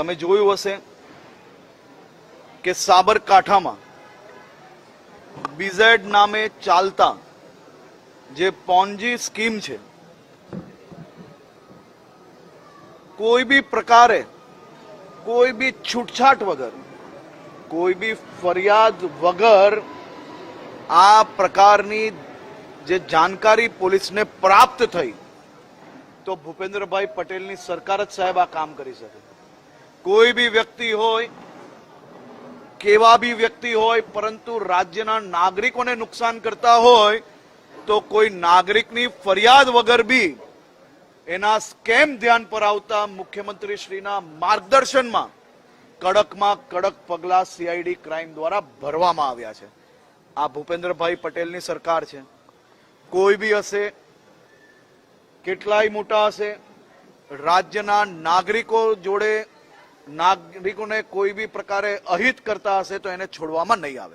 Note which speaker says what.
Speaker 1: તમે જોયું હશે કે સાબરકાંઠામાં બીઝેડ નામે ચાલતા જે પોન્જી સ્કીમ છે, કોઈ બી પ્રકારે, કોઈ બી છૂટછાટ વગર, કોઈ બી ફરિયાદ વગર આ પ્રકારની જે જાણકારી પોલીસને પ્રાપ્ત થઈ, તો ભૂપેન્દ્રભાઈ પટેલની સરકાર જ સાહેબ આ કામ કરી શકે. કોઈ બી વ્યક્તિ હોય, કેવા બી વ્યક્તિ હોય, પરંતુ રાજ્યના નાગરિકોને નુકસાન કરતા હોય, તો કોઈ નાગરિકની ફરિયાદ વગર બી એના સ્કેમ ધ્યાન પર આવતા મુખ્યમંત્રી શ્રીના માર્ગદર્શનમાં કડકમાં કડક પગલા સીઆઈડી ક્રાઇમ દ્વારા ભરવામાં આવ્યા છે. આ ભૂપેન્દ્રભાઈ પટેલની સરકાર છે. કોઈ બી હશે, કેટલાય મોટા હશે, રાજ્યના નાગરિકો જોડે નાગરિકોને કોઈ બી પ્રકારે અહિત કરતા હશે તો એને છોડવામાં નહીં આવે.